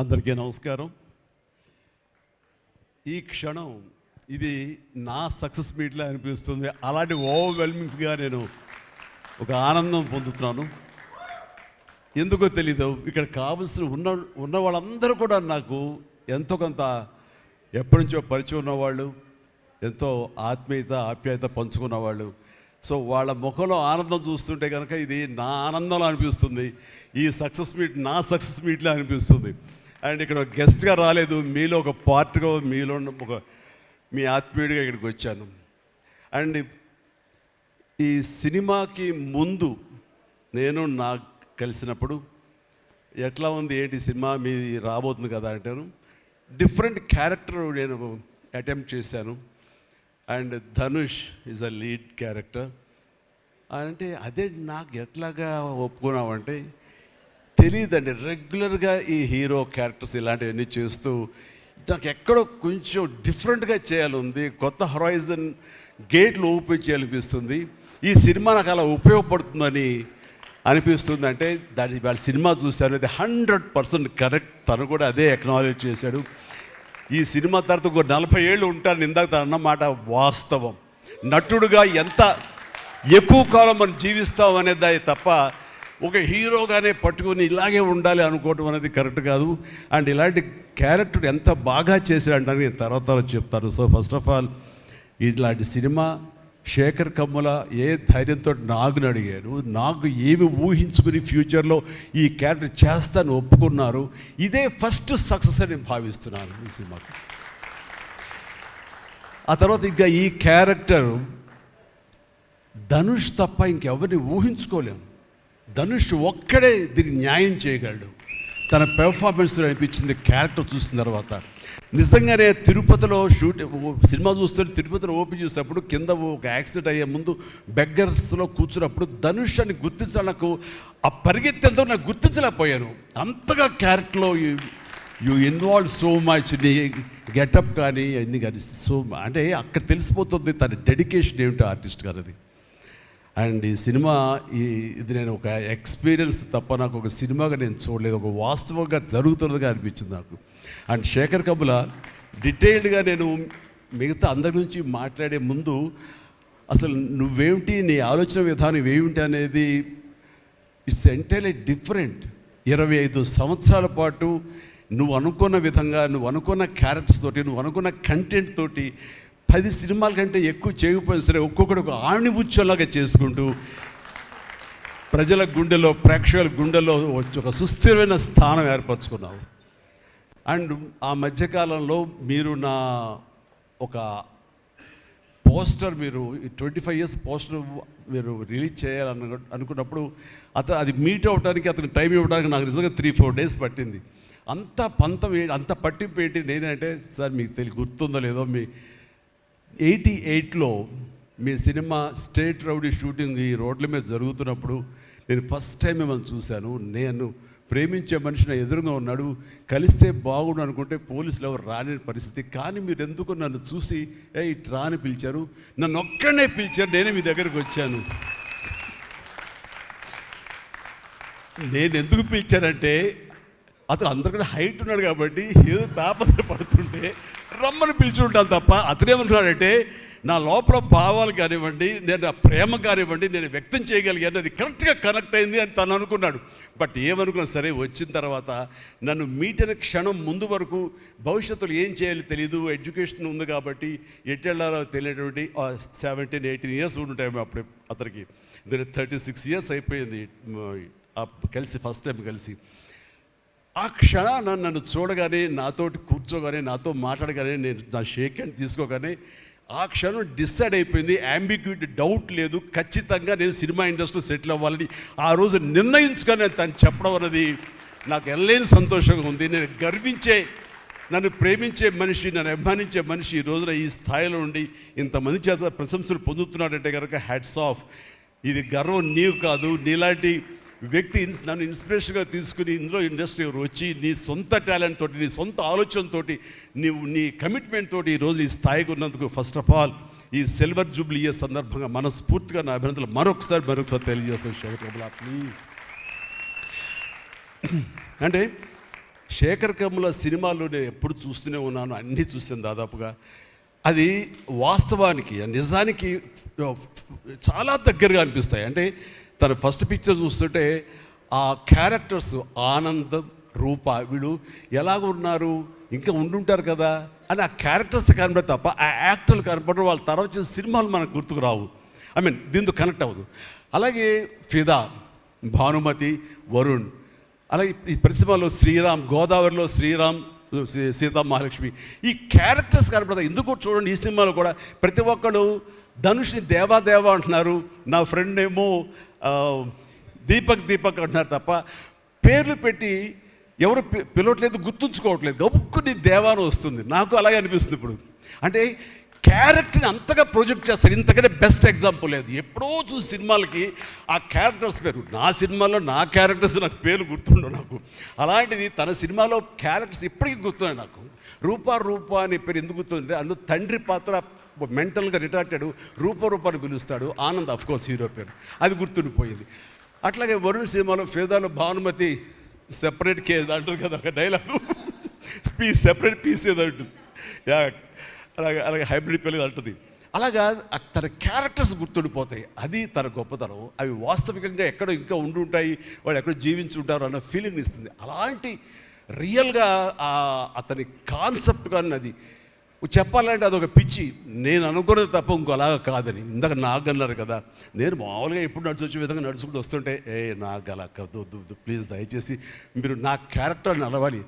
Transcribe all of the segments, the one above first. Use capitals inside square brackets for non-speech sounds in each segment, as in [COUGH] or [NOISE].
అందరికీ నమస్కారం. ఈ క్షణం ఇది నా సక్సెస్ మీట్లా అనిపిస్తుంది. అలాంటి ఓవర్వెల్మింగ్గా నేను ఒక ఆనందం పొందుతున్నాను. ఎందుకో తెలీదు ఇక్కడ కావలసిన ఉన్న ఉన్న వాళ్ళందరూ కూడా నాకు ఎంతో కొంత ఎప్పటి నుంచో పరిచయం ఉన్నవాళ్ళు ఎంతో ఆత్మీయత ఆప్యాయత పంచుకున్న వాళ్ళు సో వాళ్ళ ముఖంలో ఆనందం చూస్తుంటే కనుక ఇది నా ఆనందంలో అనిపిస్తుంది. ఈ సక్సెస్ మీట్ నా సక్సెస్ మీట్లో అనిపిస్తుంది. అండ్ ఇక్కడ గెస్ట్గా రాలేదు. మీలో ఒక పార్ట్గా మీలో ఉన్న ఒక మీ ఆత్మీయుడిగా ఇక్కడికి వచ్చాను. అండ్ ఈ సినిమాకి ముందు నేను నాకు కలిసినప్పుడు ఎట్లా ఉంది ఏంటి సినిమా మీ రాబోతుంది కదా అంటాను డిఫరెంట్ క్యారెక్టర్ నేను అటెంప్ట్ చేశాను. And Dhanush is a lead character. అంటే అదే నాకు ఎట్లాగా ఒప్పుకున్నామంటే తెలియదండి రెగ్యులర్గా ఈ హీరో క్యారెక్టర్స్ ఇలాంటివన్నీ చేస్తూ నాకు ఎక్కడో కొంచెం డిఫరెంట్గా చేయాలి కొత్త హొరైజన్ గేట్లు ఓపెన్ చేయాలనిపిస్తుంది. ఈ సినిమా నాకు అలా ఉపయోగపడుతుందని అనిపిస్తుంది అంటే దాని వాళ్ళ సినిమా చూశారు అది హండ్రెడ్ పర్సెంట్ కరెక్ట్. తను కూడా అదే ఎక్నాలజ్ చేశాడు. ఈ సినిమా తర్వాత ఒక నలభై ఏళ్ళు ఉంటాను ఇందాక తను అన్నమాట వాస్తవం. నటుడుగా ఎంత ఎక్కువ కాలం మనం జీవిస్తాం అనేది తప్ప ఒక హీరోగానే పట్టుకొని ఇలాగే ఉండాలి అనుకోవటం అనేది కరెక్ట్ కాదు. అండ్ ఇలాంటి క్యారెక్టర్ ఎంత బాగా చేశాడంటే నేను తర్వాత చెప్తాను. సో ఫస్ట్ ఆఫ్ ఆల్ ఇలాంటి సినిమా శేఖర్ కమ్ముల ఏ ధైర్యంతో నాగుని అడిగాడు. నాకు ఏమి ఊహించుకుని ఫ్యూచర్లో ఈ క్యారెక్టర్ చేస్తాను ఒప్పుకున్నారు. ఇదే ఫస్ట్ సక్సెస్ అని భావిస్తున్నాను ఈ సినిమాకి. ఆ తర్వాత ఇంకా ఈ క్యారెక్టర్ ధనుష్ తప్ప ఇంకెవరిని ఊహించుకోలేము. ధనుష్ ఒక్కడే దీన్ని న్యాయం చేయగలడు. తన పెర్ఫార్మెన్స్ అనిపించింది క్యారెక్టర్ చూసిన తర్వాత. నిజంగానే తిరుపతిలో షూట్ సినిమా చూస్తుంటే తిరుపతిలో ఓపెన్ చేసినప్పుడు కింద ఒక యాక్సిడెంట్ అయ్యే ముందు బెగ్గర్స్లో కూర్చున్నప్పుడు ధనుష్ అని గుర్తించాలి నాకు ఆ పరిగెత్తేంతో నాకు గుర్తించలేకపోయాను. అంతగా క్యారెక్టర్లో యూ ఇన్వాల్వ్ సో మచ్ నీ గెటప్ కానీ అన్నీ కానీ సో అంటే అక్కడ తెలిసిపోతుంది తన డెడికేషన్ ఏమిటో ఆర్టిస్ట్ గారిది. అది అండ్ ఈ సినిమా ఈ ఇది నేను ఒక ఎక్స్పీరియన్స్ తప్ప నాకు ఒక సినిమాగా నేను చూడలేదు. ఒక వాస్తవంగా జరుగుతున్నదిగా అనిపించింది నాకు. అండ్ శేఖర్ కబుల డీటెయిల్డ్గా నేను మిగతా అందరి నుంచి మాట్లాడే ముందు అసలు నువ్వేమిటి నీ ఆలోచన విధానం ఏమిటి అనేది ఇట్స్ ఎంటైర్లీ డిఫరెంట్. ఇరవై ఐదు సంవత్సరాల పాటు నువ్వు అనుకున్న విధంగా నువ్వు అనుకున్న క్యారెక్టర్స్ తోటి నువ్వు అనుకున్న కంటెంట్ తోటి పది సినిమాల కంటే ఎక్కువ చేయకపోయినా సరే ఒక్కొక్కడు ఒక ఆణిబుచ్చలాగా చేసుకుంటూ ప్రజల గుండెలో ప్రేక్షకుల గుండెలో ఒక సుస్థిరమైన స్థానం ఏర్పరచుకున్నావు. అండ్ ఆ మధ్యకాలంలో మీరు నా ఒక పోస్టర్ మీరు ట్వంటీ ఫైవ్ ఇయర్స్ పోస్టర్ మీరు రిలీజ్ చేయాలన్న అనుకున్నప్పుడు అతను అది మీట్ అవ్వడానికి అతను టైం ఇవ్వడానికి నాకు నిజంగా త్రీ ఫోర్ డేస్ పట్టింది. అంత పంతం అంత పట్టింపు ఏంటి? నేనంటే సార్ మీకు తెలియ గుర్తుందో లేదో మీ ఎయిటీ ఎయిట్లో మీ సినిమా స్టేట్ రౌడీ షూటింగ్ ఈ రోడ్ల మీద జరుగుతున్నప్పుడు నేను ఫస్ట్ టైం మిమ్మల్ని చూశాను. నేను ప్రేమించే మనిషి నా ఎదురుగా ఉన్నాడు. కలిస్తే బాగుండు అనుకుంటే పోలీసులు ఎవరు రాని పరిస్థితి. కానీ మీరు ఎందుకు నన్ను చూసి ఏ ఇటు రాని పిలిచారు? నన్ను ఒక్కడనే పిలిచారు. నేనే మీ దగ్గరికి వచ్చాను. నేను ఎందుకు పిలిచానంటే అతను అందరికన్నా హైట్ ఉన్నాడు కాబట్టి ఏదో తాపత్ర పడుతుంటే రమ్మని పిలిచి ఉంటాను తప్ప అతనేమంటున్నాడంటే నా లోపల భావాలు కానివ్వండి నేను నా ప్రేమ కానివ్వండి నేను వ్యక్తం చేయగలిగాను అది కరెక్ట్గా కనెక్ట్ అయింది అని తను అనుకున్నాడు. బట్ ఏమనుకున్నా సరే వచ్చిన తర్వాత నన్ను మీటిన క్షణం ముందు వరకు భవిష్యత్తులో ఏం చేయాలి తెలియదు ఎడ్యుకేషన్ ఉంది కాబట్టి ఎటు వెళ్ళాలో తెలియనటువంటి సెవెంటీన్ ఎయిటీన్ ఇయర్స్ ఉంటాయి అప్పుడు అతనికి. నేను థర్టీ సిక్స్ ఇయర్స్ అయిపోయింది కలిసి ఫస్ట్ టైం కలిసి. ఆ క్షణాన నన్ను చూడగానే నాతోటి కూర్చోగానే నాతో మాట్లాడగానే నేను నా షేక్ హ్యాండ్ తీసుకోగానే ఆ క్షణం డిసైడ్ అయిపోయింది. అంబిగ్యూటీ డౌట్ లేదు. ఖచ్చితంగా నేను సినిమా ఇండస్ట్రీలో సెటిల్ అవ్వాలని ఆ రోజు నిర్ణయించుకొని తను చెప్పడం అనేది నాకు ఎల్లైన సంతోషంగా ఉంది. నేను గర్వించే నన్ను ప్రేమించే మనిషి నన్ను అభిమానించే మనిషి ఈ రోజున ఈ స్థాయిలో ఉండి ఇంతమంది చేత ప్రశంసలు పొందుతున్నాడంటే కనుక హ్యాట్స్ ఆఫ్ ఇది గర్వం నీవు కాదు. నీలాంటి వ్యక్తి నన్ను ఇన్స్పిరేషన్గా తీసుకుని ఇందులో ఇండస్ట్రీ వచ్చి నీ సొంత టాలెంట్ తోటి నీ సొంత ఆలోచనతోటి నీవు నీ కమిట్మెంట్ తోటి ఈరోజు ఈ స్థాయికి ఉన్నందుకు ఫస్ట్ ఆఫ్ ఆల్ ఈ సిల్వర్ జూబ్లీ ఇయర్ సందర్భంగా మనస్ఫూర్తిగా నా అభినందనలు. మరొకసారి మరొకసారి తెలియజేస్తాను శేఖర్ కమల ప్లీజ్ [CLEARS THROAT] అంటే శేఖర్ కమల సినిమాలు నేను ఎప్పుడు చూస్తూనే ఉన్నాను అన్నీ చూసాను దాదాపుగా. అది వాస్తవానికి నిజానికి చాలా దగ్గరగా అనిపిస్తాయి. అంటే తన ఫస్ట్ పిక్చర్ చూస్తుంటే ఆ క్యారెక్టర్స్ ఆనందం రూప వీళ్ళు ఎలాగ ఉన్నారు? ఇంకా ఉండుంటారు కదా? అని ఆ క్యారెక్టర్స్ కనబడే తప్ప ఆ యాక్టర్లు కనపడరు వాళ్ళ తర్వాత వచ్చిన సినిమాలు మనకు గుర్తుకు రావు. ఐ మీన్ దీంతో కనెక్ట్ అవ్వదు. అలాగే ఫిదా భానుమతి వరుణ్ అలాగే ఈ ప్రతిమలో శ్రీరామ్ గోదావరిలో శ్రీరామ్ సీతా మహాలక్ష్మి. ఈ క్యారెక్టర్స్ కనపడతాయి ఎందుకు చూడండి ఈ సినిమాలో కూడా ప్రతి ఒక్కరు ధనుష్ని దేవాదేవ అంటున్నారు. నా ఫ్రెండ్ ఏమో దీపక్ దీపక్ అంటున్నారు తప్ప పేర్లు పెట్టి ఎవరు పిలవట్లేదు గుర్తుంచుకోవట్లేదు. గబుక్కుని దేవాను వస్తుంది. నాకు అలాగే అనిపిస్తుంది ఇప్పుడు. అంటే క్యారెక్టర్ని అంతగా ప్రొజెక్ట్ చేస్తారు. ఇంతకంటే బెస్ట్ ఎగ్జాంపుల్ లేదు. ఎప్పుడో చూసి సినిమాలకి ఆ క్యారెక్టర్స్ పేరు. నా సినిమాలో నా క్యారెక్టర్స్ నాకు పేరు గుర్తుండవు నాకు. అలాంటిది తన సినిమాలో క్యారెక్టర్స్ ఇప్పటికీ గుర్తున్నాయి నాకు. రూపా రూపా అనే పేరు ఎందుకు గుర్తుందంటే అందులో తండ్రి పాత్ర మెంటల్గా రిటార్టెడ్ రూప రూపాన్ని పిలుస్తాడు. ఆనంద్ అఫ్కోర్స్ హీరో పేరు. అది గుర్తుండిపోయింది. అట్లాగే వరుణ్ సినిమాలో ఫేదాలో భానుమతి సెపరేట్ కేజ్ అంటుంది కదా ఒక డైలాగ్ పీస్ సెపరేట్ పీస్ ఏదో అంటుంది. యా అలాగే అలాగే హైబ్రిడ్ పిల్లలు అంటుంది. అలాగా తన క్యారెక్టర్స్ గుర్తుండిపోతాయి. అది తన గొప్పతనం. అవి వాస్తవికంగా ఎక్కడ ఇంకా ఉండి ఉంటాయి వాళ్ళు ఎక్కడ జీవించి ఉంటారు అన్న ఫీలింగ్ ఇస్తుంది. అలాంటి రియల్గా ఆ- అతని కాన్సెప్ట్ కానీ అది చెప్పాలంటే అదొక పిచ్చి. నేను అనుకున్నది తప్ప ఇంకోలాగా కాదని. ఇందాక నాకు అన్నారు కదా. నేను మామూలుగా ఎప్పుడు నడిచి వచ్చే విధంగా నడుచుకుంటూ వస్తుంటే ఏ నాకు అలా కద్దు వద్దు వద్దు ప్లీజ్ దయచేసి మీరు నా క్యారెక్టర్ నడవాలి.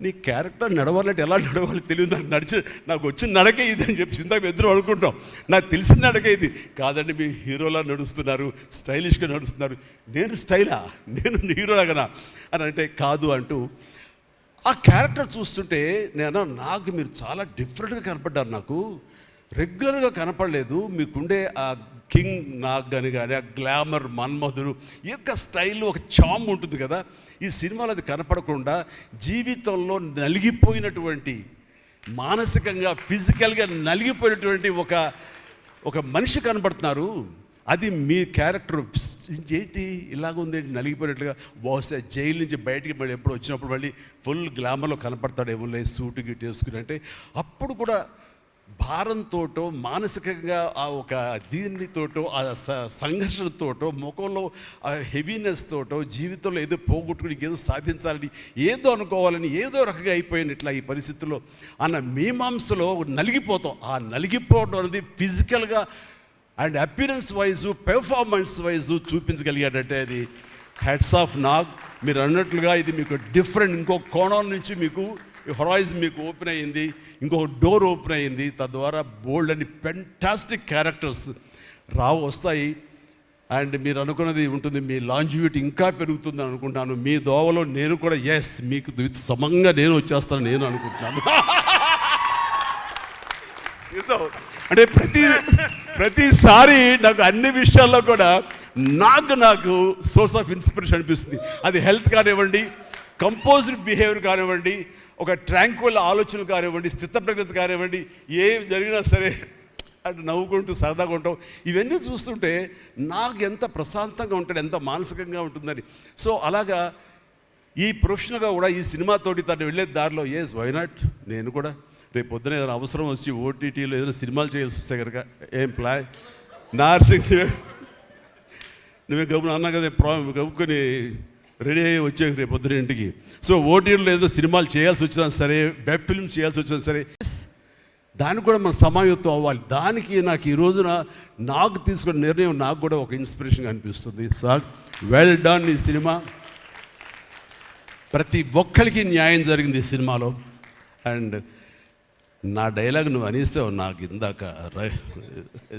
నీ క్యారెక్టర్ నడవాలంటే ఎలా నడవాలి తెలియదు. నాకు నడిచి నాకు వచ్చిన నడకే ఇది అని చెప్పి ఇందాక ఇద్దరు అనుకుంటాం నాకు తెలిసిన నడకే ఇది. కాదండి మీ హీరోలా నడుస్తున్నారు స్టైలిష్గా నడుస్తున్నారు. నేను స్టైలా? నేను హీరోలాగనా? అని అంటే కాదు అంటూ ఆ క్యారెక్టర్ చూస్తుంటే నేను నాకు మీరు చాలా డిఫరెంట్గా కనపడ్డారు నాకు. రెగ్యులర్గా కనపడలేదు. మీకుండే ఆ కింగ్ నాగ్ అని కానీ ఆ గ్లామర్ మన్మధుడు ఈ యొక్క స్టైల్ ఒక చామ్ ఉంటుంది కదా. ఈ సినిమాలో అది కనపడకుండా జీవితంలో నలిగిపోయినటువంటి మానసికంగా ఫిజికల్గా నలిగిపోయినటువంటి ఒక ఒక మనిషి కనబడుతున్నారు అది మీ క్యారెక్టర్ ఏంటి ఇలాగుంది నలిగిపోయినట్లుగా? బహుశా జైలు నుంచి బయటికి మళ్ళీ ఎప్పుడు వచ్చినప్పుడు మళ్ళీ ఫుల్ గ్లామర్లో కనపడతాడేమో లేదు సూటు గిట్ వేసుకుని. అంటే అప్పుడు కూడా భారంతోటో మానసికంగా ఆ ఒక దీనితోటో ఆ స- సంఘర్షణతోటో ముఖంలో ఆ హెవీనెస్ తోటో జీవితంలో ఏదో పోగొట్టుకుని ఏదో సాధించాలని ఏదో అనుకోవాలని ఏదో రకంగా అయిపోయింది ఇట్లా ఈ పరిస్థితుల్లో అన్న మీమాంసలో నలిగిపోతాం. ఆ నలిగిపోవడం అనేది ఫిజికల్గా and appearance wise performance wise చూపించగలిగాడంటే అది హెడ్స్ ఆఫ్ నాగ్ మీరు అన్నట్లుగా ఇది మీకు డిఫరెంట్ ఇంకో కోణం నుంచి మీకు హొరైజన్ మీకు ఓపెన్ అయ్యింది ఇంకొక డోర్ ఓపెన్ అయ్యింది తద్వారా బోల్డ్ అని ఫెంటాస్టిక్ క్యారెక్టర్స్ రావు వస్తాయి. అండ్ మీరు అనుకున్నది ఉంటుంది మీ లాంజివిటీ ఇంకా పెరుగుతుంది అనుకుంటాను మీ దోవలో నేను కూడా ఎస్ మీకు విత్ సమంగా నేను వచ్చేస్తాను నేను అనుకుంటున్నాను. [LAUGHS] అంటే ప్రతి ప్రతిసారి నాకు అన్ని విషయాల్లో కూడా నాకు నాకు సోర్స్ ఆఫ్ ఇన్స్పిరేషన్ అనిపిస్తుంది. అది హెల్త్ కానివ్వండి కంపోజ్డ్ బిహేవియర్ కానివ్వండి ఒక ట్రాంక్వల్ ఆలోచనలు కానివ్వండి స్థితప్రజ్ఞత కానివ్వండి ఏం జరిగినా సరే అంటే నవ్వుకుంటూ సరదాగా ఉంటాం. ఇవన్నీ చూస్తుంటే నాకు ఎంత ప్రశాంతంగా ఉంటాడు ఎంత మానసికంగా ఉంటుందని. సో అలాగా ఈ ప్రొఫెషనల్గా కూడా ఈ సినిమాతోటి తను వెళ్ళే దారిలో ఎస్ వైనాట్ నేను కూడా రేపు పొద్దున ఏదైనా అవసరం వచ్చి ఓటీటీలో ఏదైనా సినిమాలు చేయాల్సి వస్తే కనుక ఏం ప్లా నార్సింగ్ నువ్వే గబున అన్నా కదా ప్రా గబుకొని రెడీ అయ్యి వచ్చే రేపు పొద్దున ఇంటికి. సో ఓటీటీలో ఏదో సినిమాలు చేయాల్సి వచ్చినా సరే వెబ్ ఫిల్మ్ చేయాల్సి వచ్చినా సరే దానికి కూడా మనం సమాయత్వం అవ్వాలి. దానికి నాకు ఈ రోజున నాకు తీసుకున్న నిర్ణయం నాకు కూడా ఒక ఇన్స్పిరేషన్ అనిపిస్తుంది. సార్ వెల్ డన్ ఈ సినిమా. ప్రతి ఒక్కరికి న్యాయం జరిగింది ఈ సినిమాలో. అండ్ నా డైలాగ్ నువ్వు అనిస్తావు నాకు ఇందాక రై-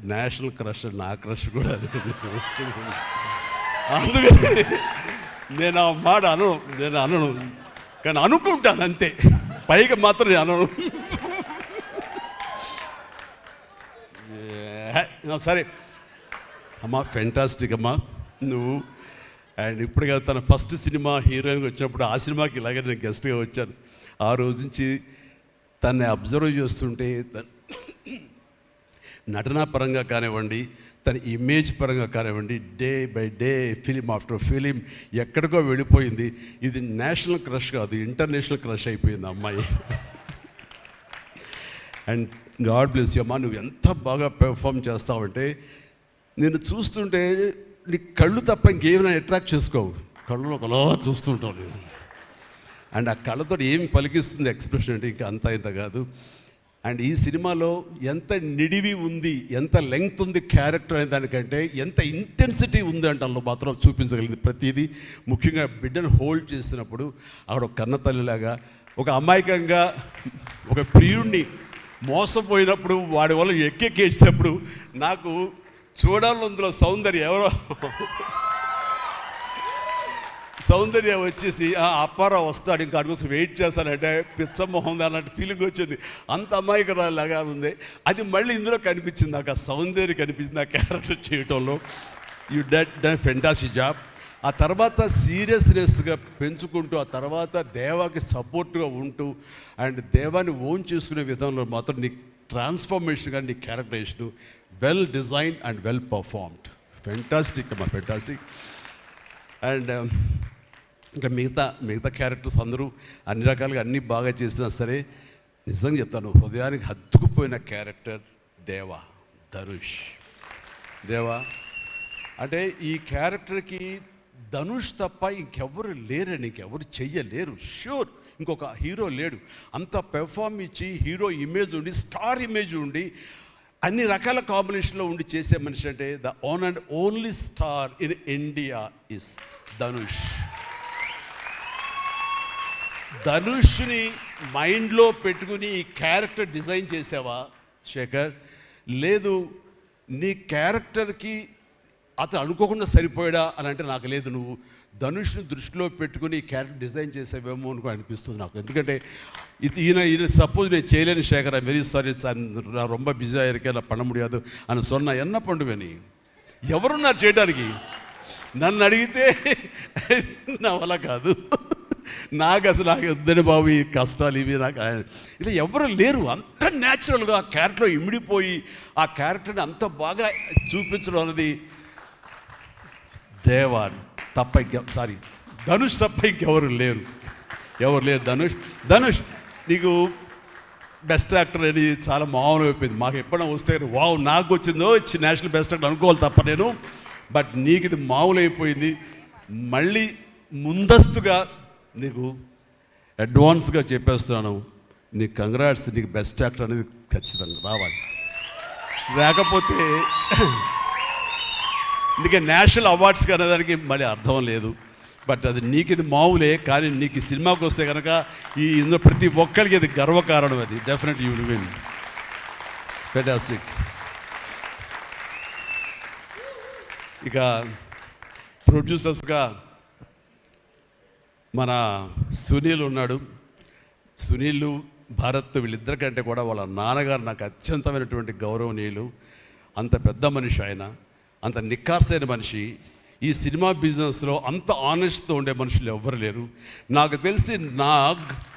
నేషనల్ క్రష్ నా క్రష్ కూడా అందుకని నేను ఆ మాట అనను నేను అనను. కానీ అనుకుంటాను అంతే. పైగా మాత్రం నేను అనను. సరే. అమ్మా ఫెంటాస్టిక్ అమ్మా. నువ్వు అండ్ ఇప్పుడు తన ఫస్ట్ సినిమా హీరోయిన్గా వచ్చినప్పుడు ఆ సినిమాకి ఇలాగే నేను గెస్ట్గా వచ్చాను. ఆ రోజు నుంచి తన్ని అబ్జర్వ్ చేస్తుంటే నటనా పరంగా కానివ్వండి తన ఇమేజ్ పరంగా కానివ్వండి day by day film after film ఎక్కడికో వెళ్ళిపోయింది. ఇది నేషనల్ క్రష్ కాదు ఇంటర్నేషనల్ క్రష్ అయిపోయింది అమ్మాయి. అండ్ గాడ్ బ్లెస్ అమ్మా నువ్వు ఎంత బాగా పెర్ఫామ్ చేస్తావంటే నేను చూస్తుంటే నీ కళ్ళు తప్ప ఇంకేమైనా అట్రాక్ట్ చేసుకోవు కళ్ళు ఒకలా చూస్తుంటావు నేను. అండ్ ఆ కళ్ళతో ఏమి పలికిస్తుంది ఎక్స్ప్రెషన్ అంటే ఇంకా అంత ఇంత కాదు. అండ్ ఈ సినిమాలో ఎంత నిడివి ఉంది ఎంత లెంగ్త్ ఉంది క్యారెక్టర్ అనే దానికంటే ఎంత ఇంటెన్సిటీ ఉంది అంటే అందులో మాత్రం చూపించగలిగింది ప్రతిదీ. ముఖ్యంగా బిడ్డను హోల్డ్ చేసినప్పుడు ఆవిడ ఒక కన్న తల్లిలాగా ఒక అమాయకంగా ఒక ప్రియుణ్ణి మోసపోయినప్పుడు వాడి వల్ల ఎక్కెక్కేసినప్పుడు నాకు చూడాలని అందులో సౌందర్యం ఎవరో సౌందర్య వచ్చేసి ఆ అప్పారావు వస్తాడు ఇంకా అటు వెయిట్ చేస్తానంటే పిచ్చమొహం అన్నట్టు ఫీలింగ్ వచ్చింది. అంత అమాయకురాలాగా ఉంది. అది మళ్ళీ ఇందులో కనిపించింది నాకు ఆ సౌందర్య కనిపించింది ఆ క్యారెక్టర్ చేయటంలో. యూ డెట్ డ ఫెంటాసీ జాబ్ ఆ తర్వాత సీరియస్నెస్గా పెంచుకుంటూ ఆ తర్వాత దేవాకి సపోర్ట్గా ఉంటూ అండ్ దేవాన్ని ఓన్ చేసుకునే విధంలో మాత్రం నీ ట్రాన్స్ఫర్మేషన్గా నీ characterisation well design and well performed fantastic అమ్మా ఫెంటాస్టిక్ అండ్ ఇంకా మిగతా మిగతా క్యారెక్టర్స్ అందరూ అన్ని రకాలుగా అన్నీ బాగా చేసినా సరే నిజంగా చెప్తాను హృదయానికి హత్తుకుపోయిన క్యారెక్టర్ దేవా ధనుష్. దేవా అంటే ఈ క్యారెక్టర్కి ధనుష్ తప్ప ఇంకెవరు లేరని ఇంకెవరు చెయ్యలేరు. షూర్ ఇంకొక హీరో లేడు. అంత పెర్ఫామ్ ఇచ్చి హీరో ఇమేజ్ ఉండి స్టార్ ఇమేజ్ ఉండి అన్ని రకాల కాంబినేషన్లో ఉండి చేసే మనిషి అంటే the one and only star in India is Dhanush. ధనుష్ని మైండ్లో పెట్టుకుని ఈ క్యారెక్టర్ డిజైన్ చేసావా? శేఖర్ లేదు. నీ క్యారెక్టర్కి అతను అనుకోకుండా సరిపోయాడా అని అంటే నాకు లేదు. నువ్వు ధనుష్ని దృష్టిలో పెట్టుకుని ఈ క్యారెక్టర్ డిజైన్ చేసేవేమో అనుకో అనిపిస్తుంది నాకు. ఎందుకంటే ఇది ఈయన ఈయన సపోజ్ నేను చేయలేని శేఖర్ వెరీ సారీ సార్ నా రొంబ బిజీ అయ్యారికి అలా பண்ண ముడియాదు అని సొన్న ఎన్న పండుగని ఎవరున్నారు చేయడానికి నన్ను అడిగితే [LAUGHS] నా వల్ల కాదు. నాకు అసలు నాకు వద్దని బాబు ఈ కష్టాలు ఇవి నాకు ఇలా ఎవరు లేరు. అంత న్యాచురల్గా ఆ క్యారెక్టర్ ఇమిడిపోయి ఆ క్యారెక్టర్ని అంత బాగా చూపించడం అన్నది దేవా తప్ప సారీ ధనుష్ తప్ప ఇంకెవరు లేరు. ఎవరు లేరు? ధనుష్. ధనుష్ నీకు బెస్ట్ యాక్టర్ అని చాలా మామూలు అయిపోయింది. మాకు ఎప్పుడైనా వస్తే వావ్ నాకు వచ్చిందో ఇచ్చి నేషనల్ బెస్ట్ యాక్టర్ అనుకోవాలి తప్ప నేను. బట్ నీకు ఇది మామూలు అయిపోయింది మళ్ళీ ముందస్తుగా నీకు అడ్వాన్స్గా చెప్పేస్తున్నాను. నీకు కంగ్రాట్స్ నీకు బెస్ట్ యాక్టర్ అనేది ఖచ్చితంగా రావాలి. లేకపోతే అందుకే నేషనల్ అవార్డ్స్ అనేదానికి మళ్ళీ అర్థం లేదు. బట్ అది నీకు ఇది మామూలే కానీ నీకు ఈ సినిమాకి వస్తే కనుక ఈ ఇందులో ప్రతి ఒక్కరికి ఇది గర్వకారణం అది. డెఫినెట్ యూ విన్ ఫెటాస్టిక్ ఇక ప్రొడ్యూసర్స్గా మన సునీల్ ఉన్నాడు. సునీల్ భారత్ వీళ్ళిద్దరికంటే కూడా వాళ్ళ నాన్నగారు నాకు అత్యంతమైనటువంటి గౌరవనీయులు. అంత పెద్ద మనిషి ఆయన. అంత నిక్కార్సైన మనిషి. ఈ సినిమా బిజినెస్లో అంత ఆనెస్ట్తో ఉండే మనుషులు ఎవ్వరు లేరు. నాకు తెలిసి నాగ్